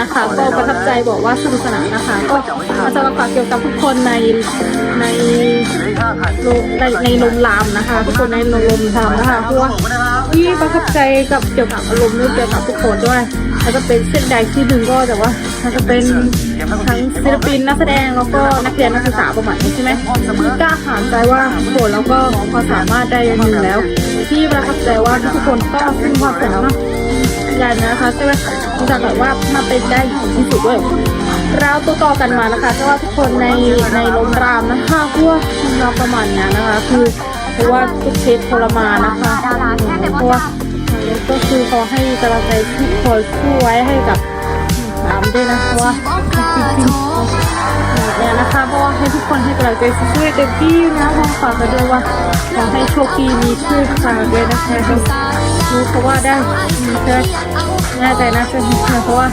นะคะ ก็ประทับใจบอกว่าสนุกสนานนะคะก็อาจจะมาฝากเกี่ยวกับทุกคนในในโรงในในโรงรามนะคะ ทุกคนในโรงรามนะคะเพราะว่าที่ประทับใจกับเกี่ยวกับอารมณ์เกี่ยวกับทุกคนด้วยแล้วก็เป็นเส้นใดที่หนึ่งก็แต่ว่ามันจะเป็นทั้งศิลปินนักแสดงแล้วก็นักเรียนนักศึกษาประมาณนี้ใช่ไหมกล้าหาญใจว่าทุกคนแล้วก็ความสามารถได้หนึ่งแล้ว ที่ประทับใจว่าทุกคนก็มีความสามารถ ยันนะคะใช่ไหมคุณจะแบบว่ามาเป็นได้ถึงที่สุดด้วยเราตัวต่อกันมานะคะเพราะว่าทุกคนในในโรงรามนะคะเพราะว่าเราประมาณนี้นะคะ คือเพราะว่าทุกเทปทรมานนะคะเพราะว่าก็คือขอให้กำลังใจทุกคนช่วยให้กับสามด้วยนะเพราะว่าเนี่ยนะคะเพราะว่าให้ทุกคนให้กำลังใจช่วยเต็มที่นะขอฝากกันด้วยว่าขอให้โชคดีมีชื่อฝากด้วยนะคะ รู้เพราะว่าได้เชื่อแน่ใจนะเธอเพราะว่า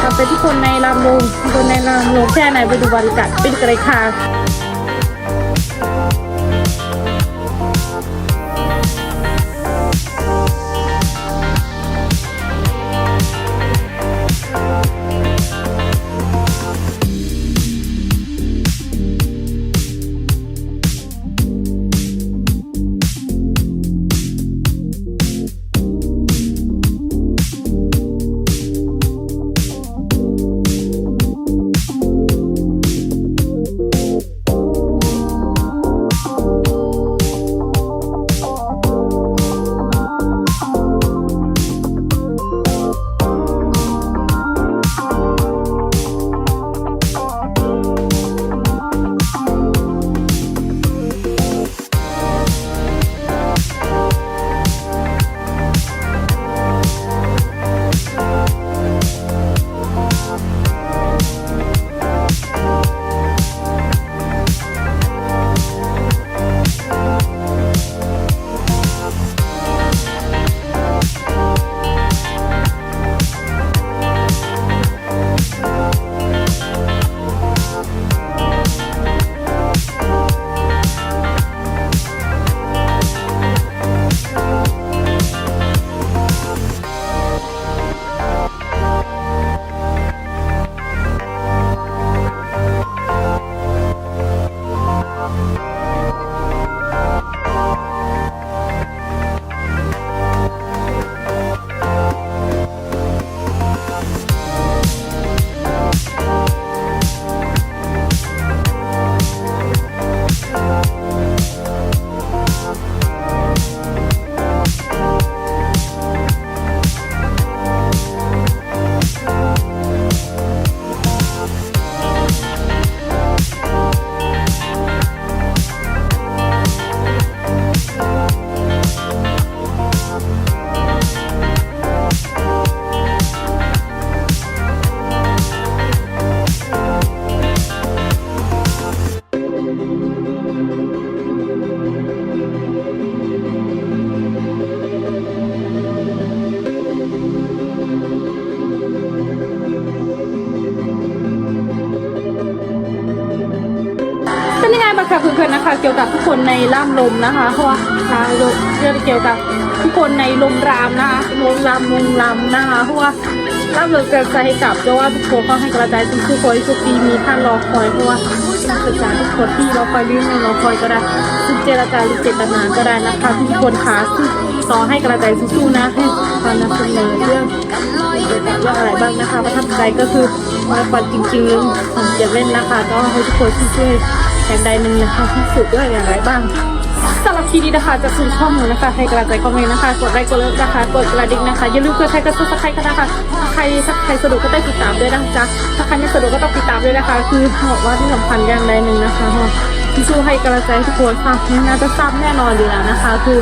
เราเป็นทุกคนในลำลงทุกคนในลำลงแค่ไหนไปดูบริการเป็นกระไรค่ะางคะเพื่อนๆนะคะ เกี่ยวกับทุกคนในล่ามลมนะคะเพราะว่าทางเรื่องเกี่ยวกับทุกคนในลมรามนะคะลมรามลมรามนะคะเพราะว่าล่ามลมเกิดใจให้กับเพราะว่าทุกคนก็ให้กระจายทุกทุกคนทุกปีมีท่านรอคอยเพราะว่านักศึกษาทุกคนที่รอคอยรือไม่รอคอยก็ได้ซึ่งเจรจาหรือเจตนาก็ได้นะคะทุกคนค่ะซึ่งต่อให้กระจายสู้ๆนะให้ความนำเสนอเรื่องเกี่ยวกับเรื่องอะไรบ้างนะคะประทับใจก็คือมาฟันจริงๆเรื่องของเกียรติเล่นนะคะ ก็ให้ทุกคนช่วย แห่งใดหนึ่งนะคะที่สุดด้วยอย่างไรบ้างสำหรับทีนี้นะคะจะซื้อช่องหนูนะคะ ให้กำลังใจคอมเมนต์นะคะ กดไลค์กดเลิฟนะคะ กดกระดิ่งนะคะ อย่าลืมกดแชร์กดซับสไครต์กันนะคะใครถ้าใครสะดวกก็ต้องติดตามด้วยนะจ๊ะถ้าใครไม่สะดวกก็ต้องติดตามด้วยนะคะ คือบอกว่าที่สำคัญอย่างใดหนึ่งนะคะที่สู้ให้กำลังใจทุกคนค่ะน่าจะทราบแน่นอนอยู่แล้วนะคะ คือ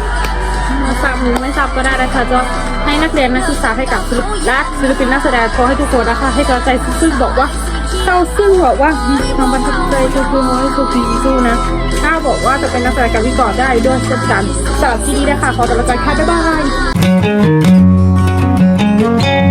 ทราบหรือไม่ทราบก็ได้นะคะจะให้นักเรียนนักศึกษาให้กับศิลปินและศิลปินนักแสดงขอให้ทุกคนนะคะ ให้กำลังใจซึ่งบอกว่า เราซึ่งบอกว่าความประทับใจก็คือน้อยสุขีสู้นะถ้าบอกว่าจะเป็นนักแสดงกับวิกอดได้ด้วยเช่นกันสำหรับที่นี้นะคะขอตัวลาไปค่ะบ๊ายบาย